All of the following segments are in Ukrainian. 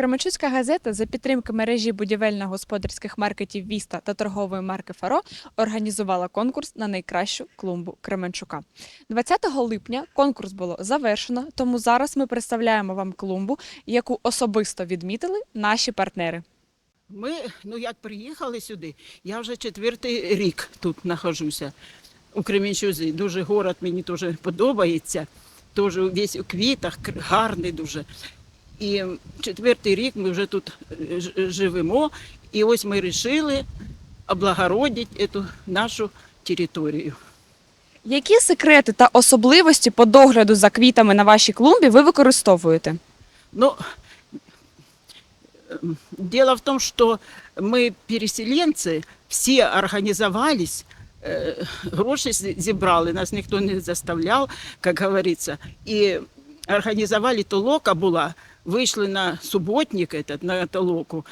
Кременчуцька газета за підтримки мережі будівельно-господарських маркетів Віста та торгової марки Фаро організувала конкурс на найкращу клумбу Кременчука. 20 липня конкурс було завершено, тому зараз ми представляємо вам клумбу, яку особисто відмітили наші партнери. Ми, ну як приїхали сюди, я вже четвертий рік тут знаходжуся у Кременчузі. Дуже город мені дуже подобається. Теж весь у квітах, гарний дуже. І четвертий рік ми вже тут е, ж- живемо. І ось ми вирішили облагородити цю нашу територію. Які секрети та особливості по догляду за квітами на вашій клумбі ви використовуєте? Ну, эм, дело в том, что мы переселенцы, все организовались, э, гроши з- зібрали, нас ніхто не заставляв, як говориться, і організували толока була, вийшли на суботник этот, на толоку,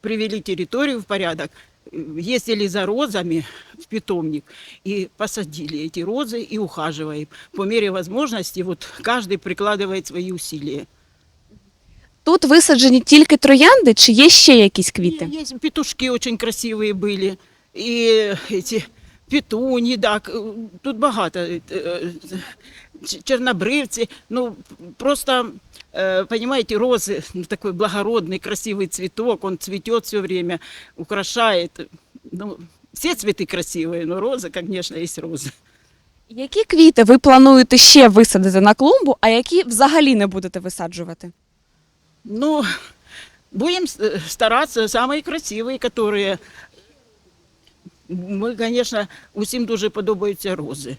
привели территорию в порядок, э, ездили за розами в питомник и посадили эти розы и ухаживаем. По мере возможности вот каждый прикладывает свои усилия. Тут висаджені тільки троянди, чи є ще якісь квіти? И Есть петушки очень красивые были. И эти петуни, да, к- тут багато. э, э, ч- Чернобривцы. Ну, просто, э, понимаете, розы, ну, такой благородный, красивый цветок, он цветет все время, украшает. Ну, все цветы красивые, но розы, конечно, есть розы. Які квіти ви плануєте ще висадити на клумбу, а які взагалі не будете висаджувати? Ну, будем с- стараться, самые красивые, которые... Ми, звісно, усім дуже подобаються рози.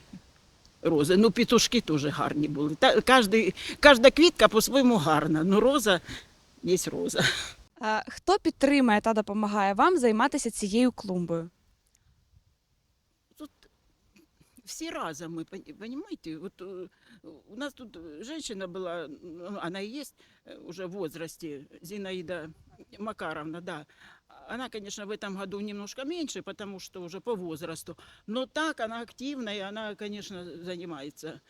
Рози. Ну, петушки теж гарні були. Та, кожний, кожна квітка по-своєму гарна, ну роза є роза. А, хто підтримує та допомагає вам займатися цією клумбою? Тут всі разом, ми, понимаете, вот э, у нас тут женщина была, ну, она и есть э, уже в возрасте, Зинаида Макаровна, да. Она, конечно, в этом году немножко меньше, потому что уже по возрасту. Но так она активная, она, конечно, занимается,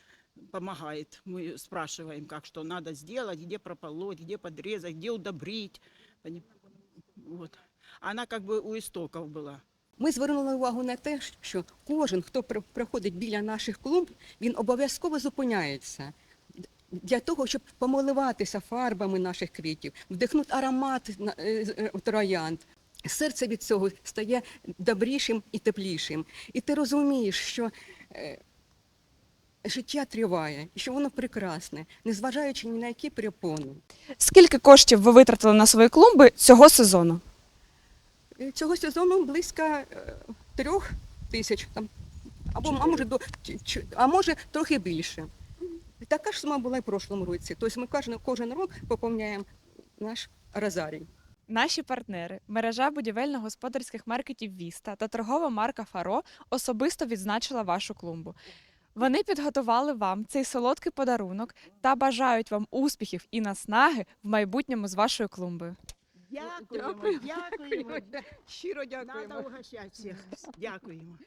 помогает. Мы спрашиваем, как что надо сделать, где прополоть, где подрезать, где удобрить. Пони- Вот. Она как бы у истоков была. Ми звернули увагу на те, що кожен, хто при- приходить біля наших клумб, він обов'язково зупиняється для того, щоб помиливатися фарбами наших квітів, вдихнути аромат на- е, з- е, троянд. Серце від цього стає добрішим і теплішим. І ти розумієш, що е, життя триває, і що воно прекрасне, незважаючи ні на які перепони. Скільки коштів ви витратили на свої клумби цього сезону? Е, Цього сезону близько е, трьох тисяч там. Або а може, до, а може трохи більше. Така ж сума була і в прошлому році. Тобто ми кожен, кожен рік поповняємо наш розарій. Наші партнери, мережа будівельно-господарських маркетів Віста та торгова марка Фаро особисто відзначила вашу клумбу. Вони підготували вам цей солодкий подарунок та бажають вам успіхів і наснаги в майбутньому з вашою клумбою. Дякуємо, дякуємо. Щиро Надо угощати всіх. Дякуємо.